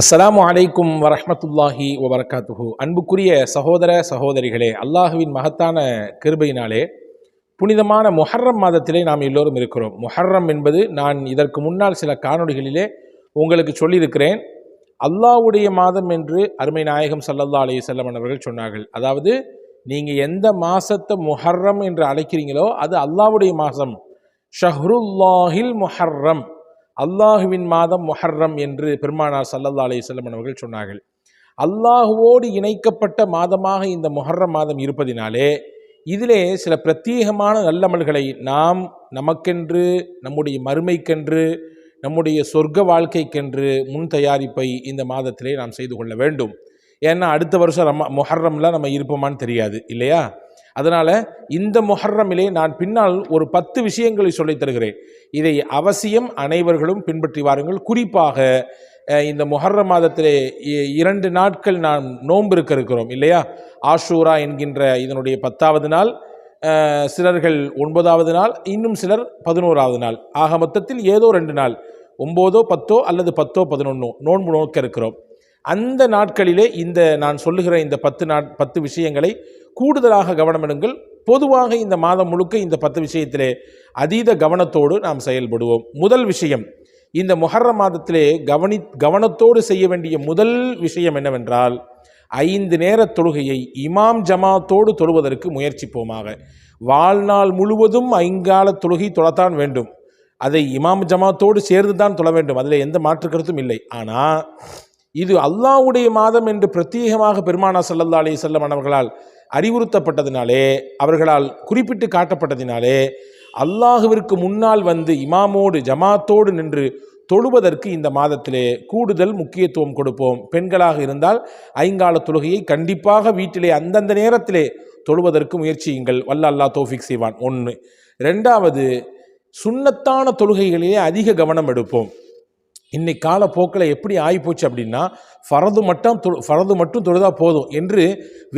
அஸ்ஸலாமு அலைக்கும் வரஹ்மத்துல்லாஹி வபரகாத்துஹு. அன்புக்குரிய சகோதர சகோதரிகளே அல்லாஹுவின் மகத்தான கிருபையினாலே புனிதமான முஹர்ரம் மாதத்திலே நாம் எல்லோரும் இருக்கிறோம். முஹர்ரம் என்பது நான் இதற்கு முன்னால் சில காணொளிகளிலே உங்களுக்கு சொல்லியிருக்கிறேன். அல்லாஹ்வுடைய மாதம் என்று அருமை நாயகம் சல்லல்லா அலி வஸல்லம் அவர்கள் சொன்னார்கள். அதாவது நீங்கள் எந்த மாதத்தை முஹர்ரம் என்று அழைக்கிறீங்களோ அது அல்லாஹ்வுடைய மாதம். ஷஹ்ருல்லாஹில் முஹர்ரம். அல்லாஹுவின் மாதம் முஹர்ரம் என்று பெருமானார் சல்லல்லா அலைஹிஸ்ஸல்லம் அவர்கள் சொன்னார்கள். அல்லாஹுவோடு இணைக்கப்பட்ட மாதமாக இந்த முஹர்ரம் மாதம் இருப்பதினாலே இதிலே சில பிரத்யேகமான நல்லமல்களை நாம் நமக்கென்று நம்முடைய மறுமைக்கென்று நம்முடைய சொர்க்க வாழ்க்கைக்கென்று முன் தயாரிப்பை இந்த மாதத்திலே நாம் செய்து கொள்ள வேண்டும். ஏன்னா அடுத்த வருஷம் ரம மொஹர்ரம்லாம் நம்ம இருப்போமான்னு தெரியாது இல்லையா? அதனால் இந்த முஹர்ரமிலே நான் பின்னால் ஒரு பத்து விஷயங்களை சொல்லித் தருகிறேன். இதை அவசியம் அனைவர்களும் பின்பற்றி வாருங்கள். குறிப்பாக இந்த முஹர்ர மாதத்திலே இ- இரண்டு நாட்கள் நாம் நோன்பு இருக்க இருக்கிறோம் இல்லையா? ஆஷூரா என்கின்ற இதனுடைய பத்தாவது நாள் சிலர்கள் ஒன்பதாவது நாள் இன்னும் சிலர் பதினோராவது நாள். ஆக மொத்தத்தில் ஏதோ ரெண்டு நாள் ஒம்போதோ பத்தோ அல்லது பத்தோ பதினொன்னோ நோன்பு நோக்க இருக்கிறோம் அந்த நாட்களிலே இந்த நான் சொல்லுகிற இந்த பத்து நாட் பத்து விஷயங்களை கூடுதலாக கவனமிடுங்கள் பொதுவாக இந்த மாதம் முழுக்க இந்த பத்து விஷயத்திலே அதீத கவனத்தோடு நாம் செயல்படுவோம். முதல் விஷயம் இந்த முஹர்ரம் மாதத்திலே கவனி கவனத்தோடு செய்ய வேண்டிய முதல் விஷயம் என்னவென்றால் ஐந்து நேர தொழுகையை இமாம் ஜமாத்தோடு தொழுவதற்கு முயற்சிப்போமாக. வாழ்நாள் முழுவதும் ஐங்கால தொழுகை தொழத்தான் வேண்டும். அதை இமாம் ஜமாத்தோடு சேர்ந்து தான் தொழ வேண்டும். அதில் எந்த மாற்று கருத்தும் இல்லை. ஆனால் இது அல்லாஹ்வுடைய மாதம் என்று பிரத்யேகமாக பெருமானா சல்லல்லா அலி செல்லம் அவர்களால் அறிவுறுத்தப்பட்டதினாலே அவர்களால் குறிப்பிட்டு காட்டப்பட்டதினாலே அல்லாஹுவிற்கு முன்னால் வந்து இமாமோடு ஜமாத்தோடு நின்று தொழுவதற்கு இந்த மாதத்திலே கூடுதல் முக்கியத்துவம் கொடுப்போம். பெண்களாக இருந்தால் ஐங்கால தொழுகையை கண்டிப்பாக வீட்டிலே அந்தந்த நேரத்திலே தொழுவதற்கு முயற்சியுங்கள். வல்ல அல்லாஹ் தோஃபிக் செய்வான். ஒன்று ரெண்டாவது சுண்ணத்தான தொழுகைகளிலே அதிக கவனம் எடுப்போம். இன்னைக்கு காலப்போக்கில் எப்படி ஆகிப்போச்சு அப்படின்னா ஃபரது மட்டும் தொழு ஃபரது மட்டும் தொழுதா போதும் என்று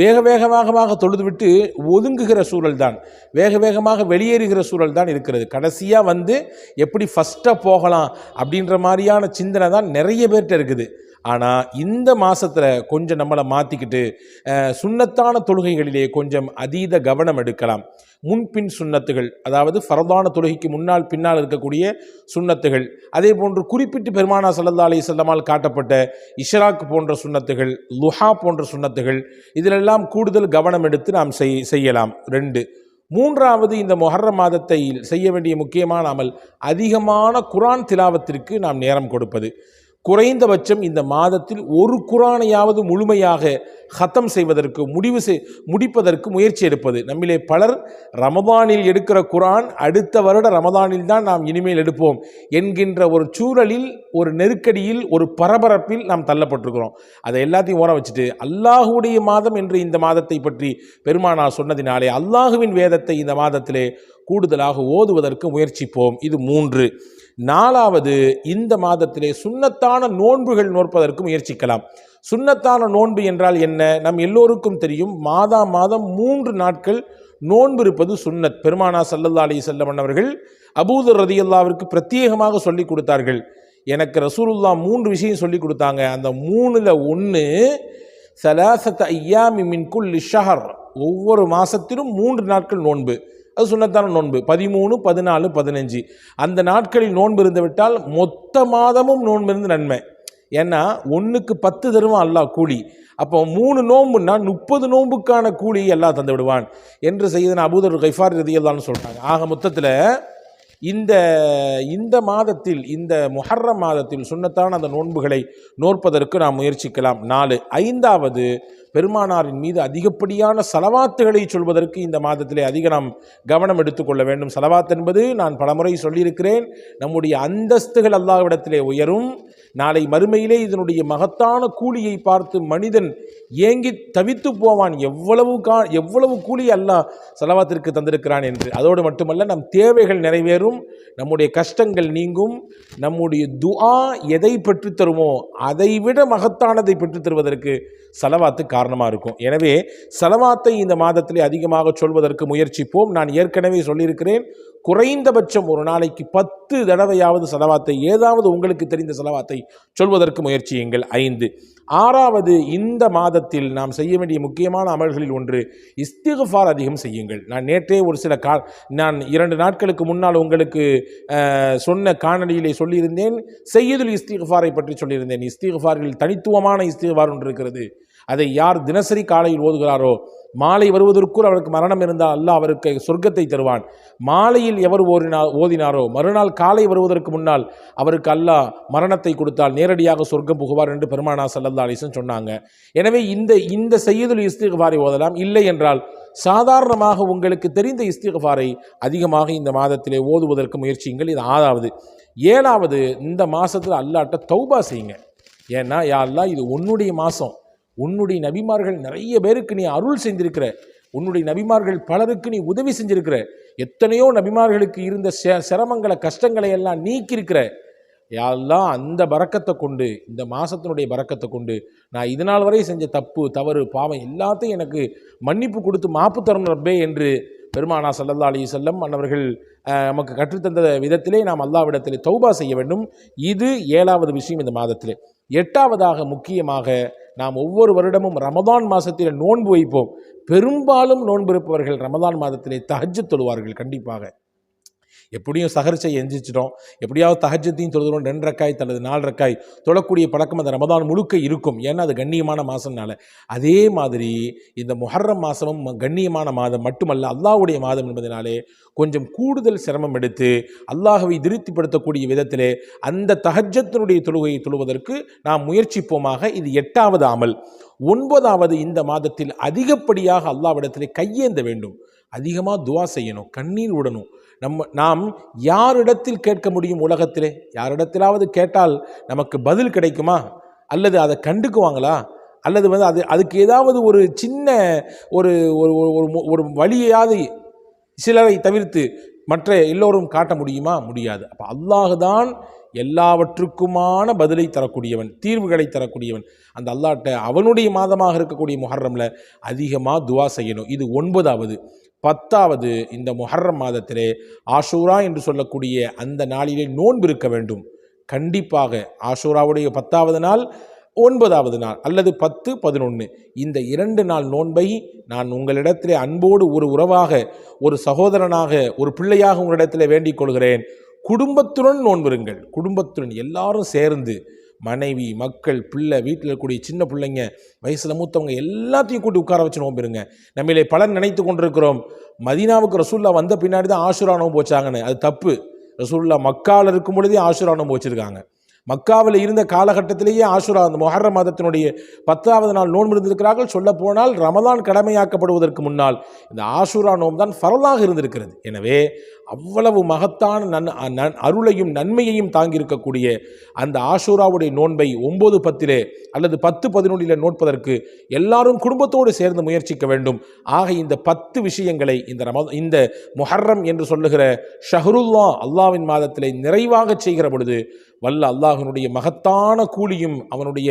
வேக வேகமாக தொழுதுவிட்டு ஒதுங்குகிற சூழல் தான் வேக வேகமாக வெளியேறுகிற சூழல் தான் இருக்கிறது. கடைசியாக வந்து எப்படி ஃபஸ்ட்டாக போகலாம் அப்படின்ற மாதிரியான சிந்தனை தான் நிறைய பேர்கிட்ட இருக்குது. ஆனால் இந்த மாதத்தில் கொஞ்சம் நம்மளை மாற்றிக்கிட்டு சுண்ணத்தான தொழுகைகளிலே கொஞ்சம் அதீத கவனம் எடுக்கலாம். முன்பின் சுன்னத்துகள் அதாவது ஃபரதான தொழுகைக்கு முன்னால் பின்னால் இருக்கக்கூடிய சுன்னத்துகள் அதே போன்று குறிப்பிட்டு பெருமானா சல்லா அலி செல்லமால் காட்டப்பட்ட இஷராக் போன்ற சுண்ணத்துகள் லுஹா போன்ற சுண்ணத்துகள் இதிலெல்லாம் கூடுதல் கவனம் எடுத்து நாம் செய் செய்யலாம். ரெண்டு மூன்றாவது இந்த மொஹர்ர மாதத்தை செய்ய வேண்டிய முக்கியமான அமல் அதிகமான குரான் திலாவத்திற்கு நாம் நேரம் கொடுப்பது. குறைந்தபட்சம் இந்த மாதத்தில் ஒரு குரானையாவது முழுமையாக ஹத்தம் செய்வதற்கு முடிவு செய் முடிப்பதற்கு முயற்சி எடுப்பது. நம்மிலே பலர் ரமதானில் எடுக்கிற குரான் அடுத்த வருட ரமதானில் தான் நாம் இனிமேல் எடுப்போம் என்கின்ற ஒரு சூழலில் ஒரு நெருக்கடியில் ஒரு பரபரப்பில் நாம் தள்ளப்பட்டிருக்கிறோம். அதை எல்லாத்தையும் ஓர வச்சுட்டு அல்லாஹுடைய மாதம் என்று இந்த மாதத்தை பற்றி பெருமானார் சொன்னதினாலே அல்லாஹுவின் வேதத்தை இந்த மாதத்திலே கூடுதலாக ஓதுவதற்கு முயற்சிப்போம். இது மூன்று. நாலாவது இந்த மாதத்திலே சுன்னத்தான நோன்புகள் நோற்பதற்கு முயற்சிக்கலாம். சுன்னத்தான நோன்பு என்றால் என்ன? நம் எல்லோருக்கும் தெரியும் மாதா மாதம் மூன்று நாட்கள் நோன்பு இருப்பது சுன்னத் பெருமானா சல்லல்லா அலி செல்லமன் அவர்கள் அபூதர் ரதியல்லாவிற்கு பிரத்யேகமாக சொல்லி கொடுத்தார்கள். எனக்கு ரசூலுல்லா மூன்று விஷயம் சொல்லி கொடுத்தாங்க. அந்த மூணுல ஒன்று சலாசத் ஐயாமி மின் குல் ஷஹர். ஒவ்வொரு மாதத்திலும் மூன்று நாட்கள் நோன்பு. அது சுண்ணத்தான நோன்பு. பதிமூணு பதினாலு பதினஞ்சு. அந்த நாட்களில் நோன்பு இருந்து விட்டால் மொத்த மாதமும் நோன்பு இருந்து நன்மை. ஏன்னா ஒன்றுக்கு பத்து தருவான் அல்லாஹ் கூலி. அப்போ மூணு நோன்புன்னா முப்பது நோன்புக்கான கூலி எல்லாம் தந்து விடுவான் என்று செய்தன அபூதர் கைஃபார் ரதியல்லான்னு சொல்கிறாங்க ஆக மொத்தத்தில் இந்த இந்த மாதத்தில் இந்த முஹர்ரம் மாதத்தில் சுன்னத்தான அந்த நோன்புகளை நோற்பதற்கு நாம் முயற்சிக்கலாம். நாலு ஐந்தாவது பெருமானாரின் மீது அதிகப்படியான சலவாத்துகளை சொல்வதற்கு இந்த மாதத்திலே அதிக நாம் கவனம் எடுத்துக்கொள்ள வேண்டும். சலவாத் என்பது நான் பலமுறை சொல்லியிருக்கிறேன் நம்முடைய அந்தஸ்துகள் அல்லாவிடத்திலே உயரும். நாளை மறுமையிலே இதனுடைய மகத்தான கூலியை பார்த்து மனிதன் ஏங்கி தவித்து போவான். எவ்வளவு கா எவ்வளவு கூலி அல்லாஹ் செலவாத்திற்கு தந்திருக்கிறான் என்று. அதோடு மட்டுமல்ல நம் தேவைகள் நிறைவேறும் நம்முடைய கஷ்டங்கள் நீங்கும் நம்முடைய துஆ எதை பெற்றுத்தருமோ தருமோ அதை விட மகத்தானதை பெற்றுத் தருவதற்கு காரணமாக இருக்கும். எனவே செலவாத்தை இந்த மாதத்திலே அதிகமாக சொல்வதற்கு முயற்சிப்போம். நான் ஏற்கனவே சொல்லியிருக்கிறேன் குறைந்தபட்சம் ஒரு நாளைக்கு பத்து தடவையாவது செலவாத்தை ஏதாவது உங்களுக்கு தெரிந்த செலவாத்தை சொல்வதற்கு முயற்சியுங்கள். ஐந்து. ஆறாவது இந்த மாதத்தில் நாம் செய்ய வேண்டிய முக்கியமான அமல்களில் ஒன்று இஸ்திகஃபார் அதிகம் செய்யுங்கள். நான் நேற்றே ஒரு சில கா நான் இரண்டு நாட்களுக்கு முன்னால் உங்களுக்கு சொன்ன காணொலியிலே சொல்லியிருந்தேன். செய்யுதுல் இஸ்திகஃபாரை பற்றி சொல்லியிருந்தேன். இஸ்திகஃபாரில் தனித்துவமான இஸ்திகஃபார் ஒன்று இருக்கிறது. அதை யார் தினசரி காலையில் ஓதுகிறாரோ மாலை வருவதற்குள் அவருக்கு மரணம் இருந்தால் அல்லாஹ் அவருக்கு சொர்க்கத்தை தருவான். மாலையில் எவர் ஓதினா ஓதினாரோ மறுநாள் காலை வருவதற்கு முன்னால் அவருக்கு அல்லாஹ் மரணத்தை கொடுத்தால் நேரடியாக சொர்க்கம் புகுவார் என்று பெருமானா சல்லல்லா அலிசன் சொன்னாங்க. எனவே இந்த இந்த செய்யுதல் இஸ்திகாரை ஓதலாம். இல்லை என்றால் சாதாரணமாக உங்களுக்கு தெரிந்த இஸ்திகாரை அதிகமாக இந்த மாதத்திலே ஓதுவதற்கு முயற்சியுங்கள். இது ஆறாவது. ஏழாவது இந்த மாதத்தில் அல்லாட்ட தௌபா செய்யுங்க. ஏன்னா யா அல்லா இது உன்னுடைய மாதம் உன்னுடைய நபிமார்கள் நிறைய பேருக்கு நீ அருள் செஞ்சிருக்கிற. உன்னுடைய நபிமார்கள் பலருக்கு நீ உதவி செஞ்சிருக்கிற. எத்தனையோ நபிமார்களுக்கு இருந்த சிரமங்களை கஷ்டங்களை எல்லாம் நீக்கியிருக்கிற. யாரெல்லாம் அந்த பறக்கத்தை கொண்டு இந்த மாதத்தினுடைய பறக்கத்தை கொண்டு நான் இது நாள் வரை செஞ்ச தப்பு தவறு பாவம் எல்லாத்தையும் எனக்கு மன்னிப்பு கொடுத்து மாப்பு தரும் ரப்பே என்று பெருமானா சல்லல்லா அலி செல்லம் அன்னவர்கள் நமக்கு கற்றுத்தந்த விதத்திலே நாம் அல்லாவிடத்திலே தௌபா செய்ய வேண்டும். இது ஏழாவது விஷயம் இந்த மாதத்திலே. எட்டாவதாக முக்கியமாக நாம் ஒவ்வொரு வருடமும் ரமதான் மாதத்தில் நோன்பு வைப்போம். பெரும்பாலும் நோன்பு இருப்பவர்கள் ரமதான் மாதத்திலே தஹஜ்ஜத் தொழுவார்கள் கண்டிப்பாக. எப்படியும் சகரிச்சை எஞ்சிச்சிட்டோம் எப்படியாவது தகஜத்தையும் தொழுதுறோம் ரெண்டு ரக்காய் அல்லது நாலு ரக்காய் தொழக்கூடிய பழக்கம் அந்த ரமதான் முழுக்க இருக்கும். ஏன்னா அது கண்ணியமான மாதம்னால அதே மாதிரி இந்த முஹர்ரம் மாதமும் கண்ணியமான மாதம் மட்டுமல்ல அல்லாஹ்வுடைய மாதம் என்பதனாலே கொஞ்சம் கூடுதல் சிரமம் எடுத்து அல்லாஹவை திருப்திப்படுத்தக்கூடிய விதத்திலே அந்த தகஜத்தினுடைய தொழுகையை தொழுவதற்கு நாம் முயற்சிப்போமாக. இது எட்டாவது அமல். ஒன்பதாவது இந்த மாதத்தில் அதிகப்படியாக அல்லாவிடத்திலே கையேந்த வேண்டும். அதிகமாக துவா செய்யணும். கண்ணீர் விடணும் நம்ம நாம் யாரிடத்தில் கேட்க முடியும் உலகத்திலே? யாரிடத்திலாவது கேட்டால் நமக்கு பதில் கிடைக்குமா? அல்லது அதை கண்டுக்குவாங்களா? அல்லது வந்து அது அதுக்கு ஏதாவது ஒரு சின்ன ஒரு ஒரு ஒரு- ஒரு வழியாவது சிலரை தவிர்த்து மற்ற எல்லோரும் காட்ட முடியுமா? முடியாது. அப்போ அல்லாஹ் தான் எல்லாவற்றுக்குமான பதிலை தரக்கூடியவன் தீர்வுகளை தரக்கூடியவன். அந்த அல்லாட்ட அவனுடைய மாதமாக இருக்கக்கூடிய முஹர்ரமில் அதிகமாக துவா செய்யணும். இது ஒன்பதாவது. பத்தாவது இந்த முஹர்ரம் மாதத்திலே ஆஷூரா என்று சொல்லக்கூடிய அந்த நாளிலே நோன்பு இருக்க வேண்டும். கண்டிப்பாக ஆஷூராவுடைய பத்தாவது நாள் ஒன்பதாவது நாள் அல்லது பத்து பதினொன்று இந்த இரண்டு நாள் நோன்பை நான் உங்களிடத்திலே அன்போடு ஒரு உறவாக ஒரு சகோதரனாக ஒரு பிள்ளையாக உங்களிடத்திலே வேண்டிக் கொள்கிறேன். குடும்பத்துடன் நோன்பிருங்கள் குடும்பத்துடன் எல்லாரும் சேர்ந்து மனைவி மக்கள் பிள்ளை வீட்டில் இருக்கக்கூடிய சின்ன பிள்ளைங்க வயசில் மூத்தவங்க எல்லாத்தையும் கூட்டி உட்கார வச்சு நோம்பிருங்க நம்மளே பலர் நினைத்து கொண்டிருக்கிறோம். மதீனாவுக்கு ரசூல்லா வந்த பின்னாடி தான் ஆசுரா நோன்பு வச்சாங்கன்னு அது தப்பு. ரசூல்லா மக்கால் இருக்கும் பொழுதே ஆசுரா நோன்பு வச்சுருக்காங்க மக்காவில் இருந்த காலகட்டத்திலேயே ஆசுரா அந்த மொஹர்ர மாதத்தினுடைய பத்தாவது நாள் நோன்பு இருந்திருக்கிறார்கள். சொல்ல போனால் ரமதான் கடமையாக்கப்படுவதற்கு முன்னால் இந்த ஆசுரா நோன்பு தான் ஃபரலாக இருந்திருக்கிறது. எனவே அவ்வளவு மகத்தான நன் நன் அருளையும் நன்மையையும் தாங்கியிருக்கக்கூடிய அந்த ஆஷூராவுடைய நோன்பை ஒன்பது பத்திலே அல்லது பத்து பதினொன்றில் நோட்பதற்கு எல்லாரும் குடும்பத்தோடு சேர்ந்து முயற்சிக்க வேண்டும். ஆக இந்த பத்து விஷயங்களை இந்த ரம இந்த முஹர்ரம் என்று சொல்லுகிற ஷஹருல்லா அல்லாவின் மாதத்திலே நிறைவாக செய்கிற பொழுது வல்ல அவனுடைய மகத்தான கூலியும் அவனுடைய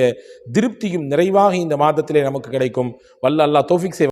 திருப்தியும் நிறைவாக இந்த மாதத்திலே நமக்கு கிடைக்கும். வல்ல அல்லாஹ் தோஃபிக் செய்